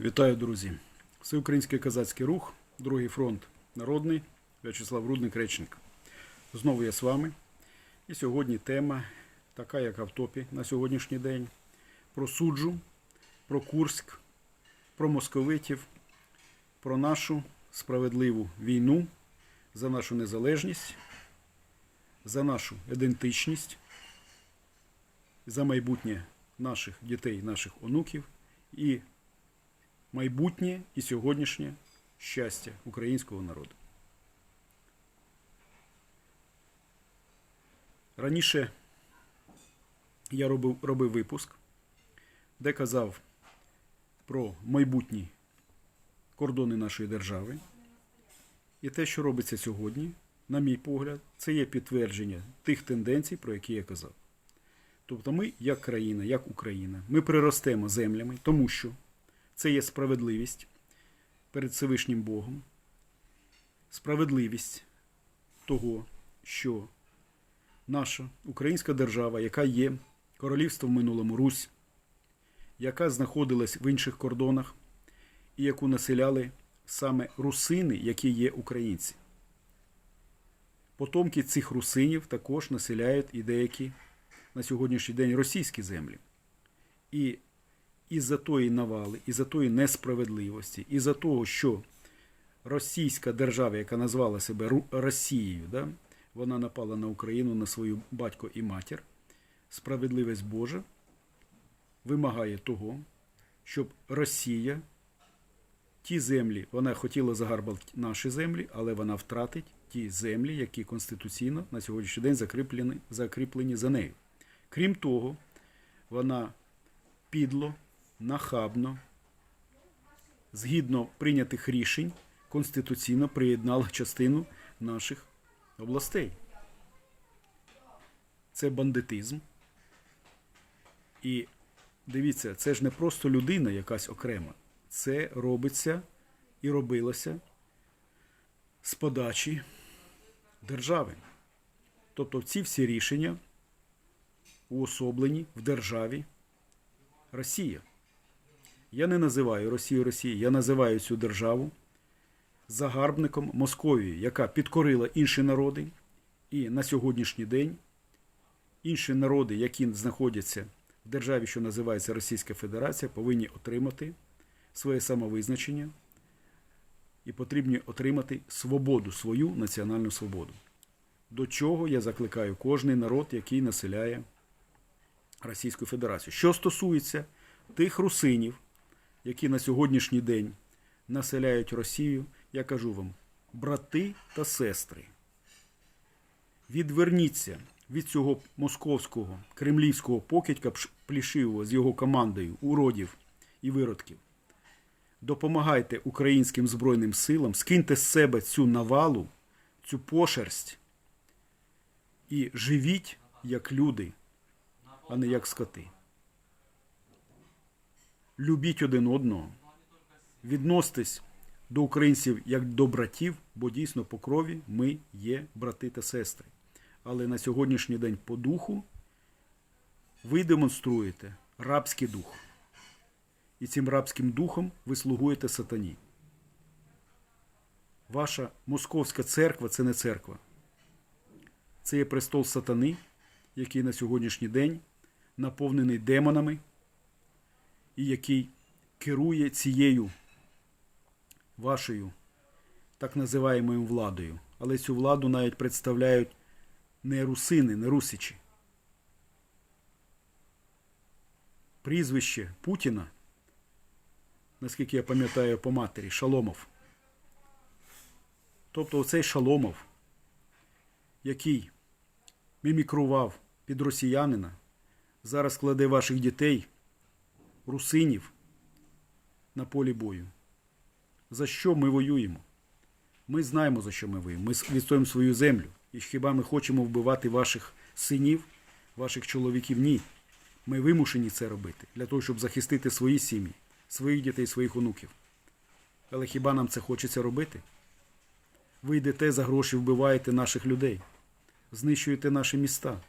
Вітаю, друзі! Всеукраїнський козацький рух, Другий фронт народний, В'ячеслав Рудник Речник. Знову я з вами. І сьогодні тема, така як в топі на сьогоднішній день, про суджу, про Курськ, про московитів, про нашу справедливу війну за нашу незалежність, за нашу ідентичність, за майбутнє наших дітей, наших онуків і майбутнє і сьогоднішнє щастя українського народу. Раніше я робив, робив випуск, де казав про майбутні кордони нашої держави. І те, що робиться сьогодні, на мій погляд, це є підтвердження тих тенденцій, про які я казав. Тобто ми, як країна, як Україна, ми приростемо землями, тому що це є справедливість перед Всевишнім Богом, справедливість того, що наша українська держава, яка є королівством в минулому Русь, яка знаходилась в інших кордонах, і яку населяли саме русини, які є українці. Потомки цих русинів також населяють і деякі на сьогоднішній день російські землі. І із-за тої навали, із-за тої несправедливості, із-за того, що російська держава, яка назвала себе Росією, да, вона напала на Україну, на свою батько і матір, справедливість Божа вимагає того, щоб Росія ті землі, вона хотіла загарбати наші землі, але вона втратить ті землі, які конституційно на сьогоднішній день закріплені, закріплені за нею. Крім того, вона підло, нахабно, згідно прийнятих рішень, конституційно приєднала частину наших областей. Це бандитизм. І дивіться, це ж не просто людина якась окрема. Це робиться і робилося з подачі держави. Тобто ці всі рішення уособлені в державі Росія. Я не називаю Росію Росією, я називаю цю державу загарбником Московії, яка підкорила інші народи, і на сьогоднішній день інші народи, які знаходяться в державі, що називається Російська Федерація, повинні отримати своє самовизначення і потрібні отримати свободу, свою національну свободу. До чого я закликаю кожний народ, який населяє Російську Федерацію. Що стосується тих русинів, які на сьогоднішній день населяють Росію, я кажу вам, брати та сестри, відверніться від цього московського кремлівського покидька плішивого з його командою уродів і виродків. Допомагайте українським Збройним силам, скиньте з себе цю навалу, цю пошерсть і живіть як люди, а не як скоти. Любіть один одного, відносьтесь до українців як до братів, бо дійсно по крові ми є брати та сестри. Але на сьогоднішній день по духу ви демонструєте рабський дух. І цим рабським духом ви слугуєте сатані. Ваша московська церква це не церква. Це є престол сатани, який на сьогоднішній день наповнений демонами, і який керує цією вашою так називаємою владою. Але цю владу навіть представляють не русини, не русичі. Прізвище Путіна, наскільки я пам'ятаю по матері, Шаломов. Тобто оцей Шаломов, який мімікрував під росіянина, зараз кладе ваших дітей, русинів, на полі бою. За що ми воюємо? Ми знаємо, за що ми воюємо. Ми відстоїмо свою землю. І хіба ми хочемо вбивати ваших синів, ваших чоловіків? Ні. Ми вимушені це робити для того, щоб захистити свої сім'ї, своїх дітей, своїх онуків. Але хіба нам це хочеться робити? Ви йдете за гроші, вбиваєте наших людей, знищуєте наші міста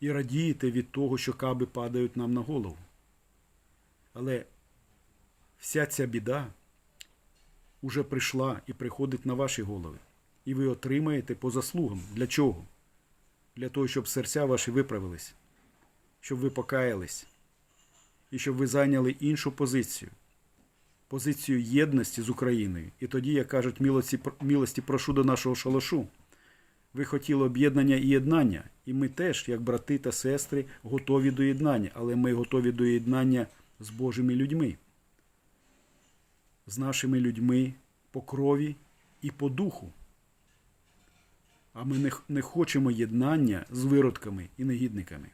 і радієте від того, що каби падають нам на голову. Але вся ця біда уже прийшла і приходить на ваші голови. І ви отримаєте по заслугам. Для чого? Для того, щоб серця ваші виправились, щоб ви покаялись, і щоб ви зайняли іншу позицію. Позицію єдності з Україною. І тоді, як кажуть, милості, милості прошу до нашого шалашу. Ви хотіли об'єднання і єднання, і ми теж, як брати та сестри, готові до єднання, але ми готові до єднання з Божими людьми, з нашими людьми по крові і по духу. А ми не, хочемо єднання з виродками і негідниками.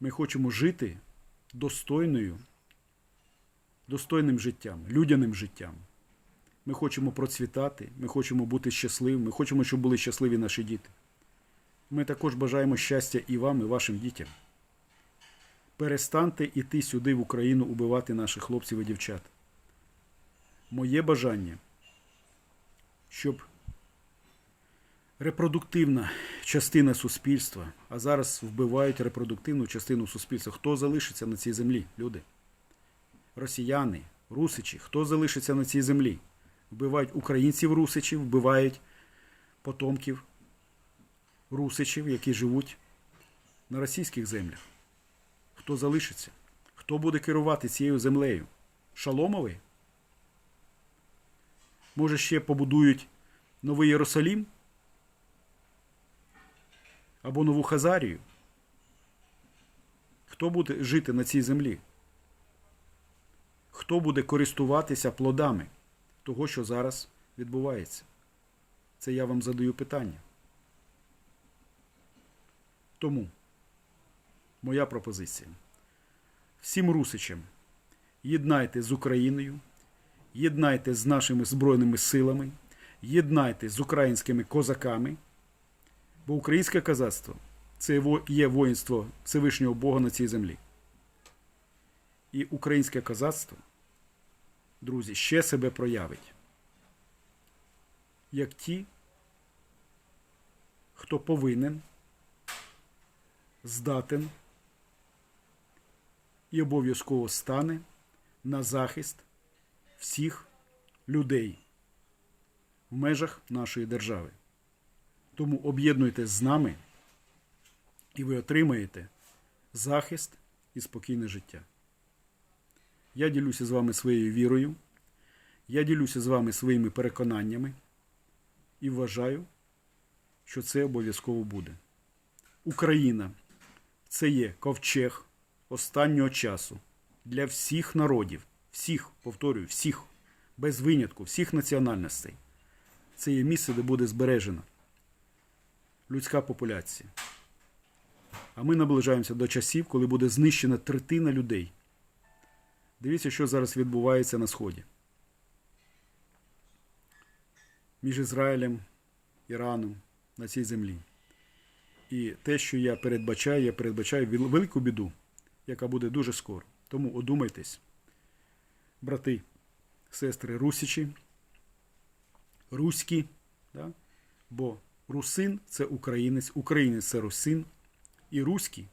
Ми хочемо жити достойною, достойним життям, людяним життям. Ми хочемо процвітати, ми хочемо бути щасливими, ми хочемо, щоб були щасливі наші діти. Ми також бажаємо щастя і вам, і вашим дітям. Перестаньте іти сюди, в Україну, убивати наших хлопців і дівчат. Моє бажання, щоб репродуктивна частина суспільства, а зараз вбивають репродуктивну частину суспільства. Хто залишиться на цій землі, люди? Росіяни, русичі, хто залишиться на цій землі? Вбивають українців русичів, вбивають потомків русичів, які живуть на російських землях. Хто залишиться? Хто буде керувати цією землею? Шаломовий? Може, ще побудують новий Єрусалім? Або нову Хазарію? Хто буде жити на цій землі? Хто буде користуватися плодами того, що зараз відбувається? Це я вам задаю питання. Тому моя пропозиція. Всім русичам єднайте з Україною, єднайте з нашими Збройними силами, єднайте з українськими козаками, бо українське козацтво це є воїнство Всевишнього Бога на цій землі. І українське козацтво, друзі, ще себе проявить. Як ті, хто повинен, здатен і обов'язково стане на захист всіх людей в межах нашої держави. Тому об'єднуйтесь з нами, і ви отримаєте захист і спокійне життя. Я ділюся з вами своєю вірою, я ділюся з вами своїми переконаннями і вважаю, що це обов'язково буде. Україна це є ковчег останнього часу для всіх народів, всіх, повторюю, всіх, без винятку, всіх національностей. Це є місце, де буде збережена людська популяція. А ми наближаємося до часів, коли буде знищена третина людей. Дивіться, що зараз відбувається на Сході. Між Ізраїлем, Іраном на цій землі. І те, що я передбачаю, я передбачаю велику біду, яка буде дуже скоро. Тому одумайтесь, брати, сестри русичі, руські, да? бо русин це українець, українець це русин, і руські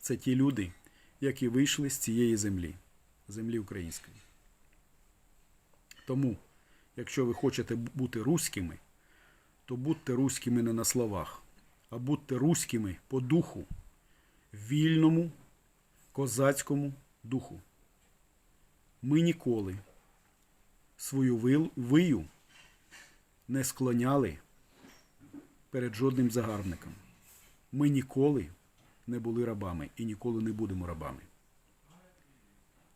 це ті люди, які вийшли з цієї землі, землі української. Тому, якщо ви хочете бути руськими, то будьте руськими не на словах, а будьте руськими по духу, вільному, козацькому духу. Ми ніколи свою вию не склоняли перед жодним загарбником. Ми ніколи не були рабами і ніколи не будемо рабами.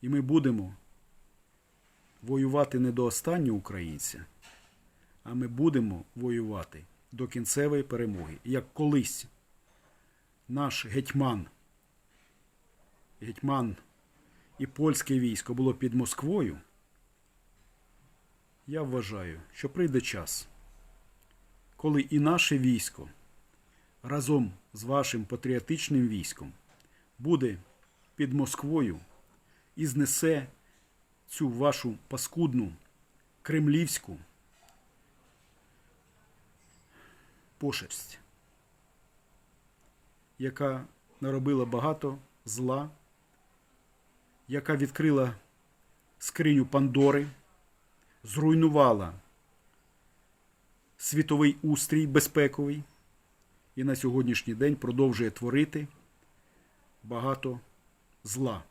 І ми будемо воювати не до останнього українця, а ми будемо воювати до кінцевої перемоги. Як колись наш гетьман, гетьман і польське військо було під Москвою, я вважаю, що прийде час, коли і наше військо разом з вашим патріотичним військом буде під Москвою і знесе цю вашу паскудну кремлівську пошерсть, яка наробила багато зла, яка відкрила скриню Пандори, зруйнувала світовий устрій безпековий і на сьогоднішній день продовжує творити багато зла.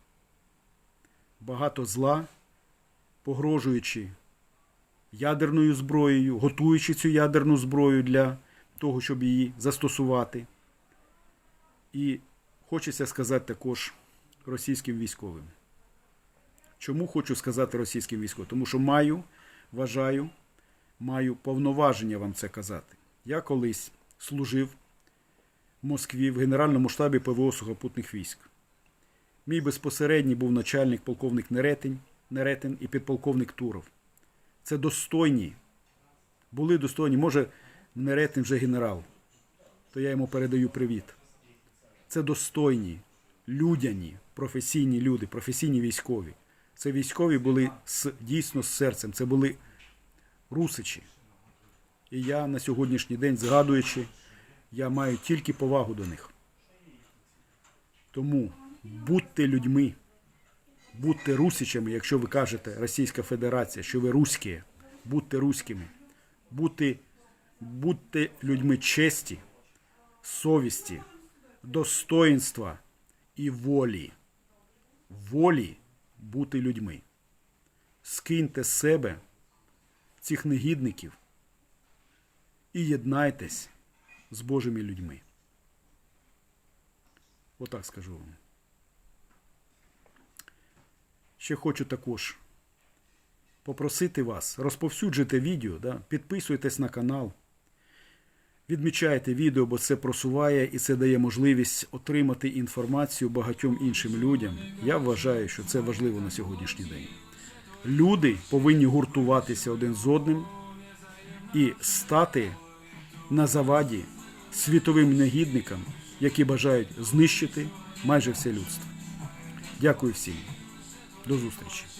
Багато зла, погрожуючи ядерною зброєю, готуючи цю ядерну зброю для того, щоб її застосувати. І хочеться сказати також російським військовим. Чому хочу сказати російським військовим? Тому що маю, вважаю, маю повноваження вам це казати. Я колись служив в Москві в Генеральному штабі ПВО сухопутних військ. Мій безпосередній був начальник полковник Неретин, Неретин і підполковник Туров. Це достойні, були достойні. Може, Неретин вже генерал, то я йому передаю привіт. Це достойні, людяні, професійні люди, професійні військові. Це військові були з, дійсно з серцем, це були русичі. І я на сьогоднішній день, згадуючи, я маю тільки повагу до них. Тому будьте людьми, будьте русичами, якщо ви кажете Російська Федерація, що ви руські, будьте руськими, будьте, будьте людьми честі, совісті, достоїнства і волі. Волі бути людьми. Скиньте з себе цих негідників і єднайтесь з Божими людьми. Отак скажу вам. Ще хочу також попросити вас, розповсюджуйте відео, да? підписуйтесь на канал, відмічайте відео, бо це просуває і це дає можливість отримати інформацію багатьом іншим людям. Я вважаю, що це важливо на сьогоднішній день. Люди повинні гуртуватися один з одним і стати на заваді світовим негідникам, які бажають знищити майже все людство. Дякую всім. До зустрічі.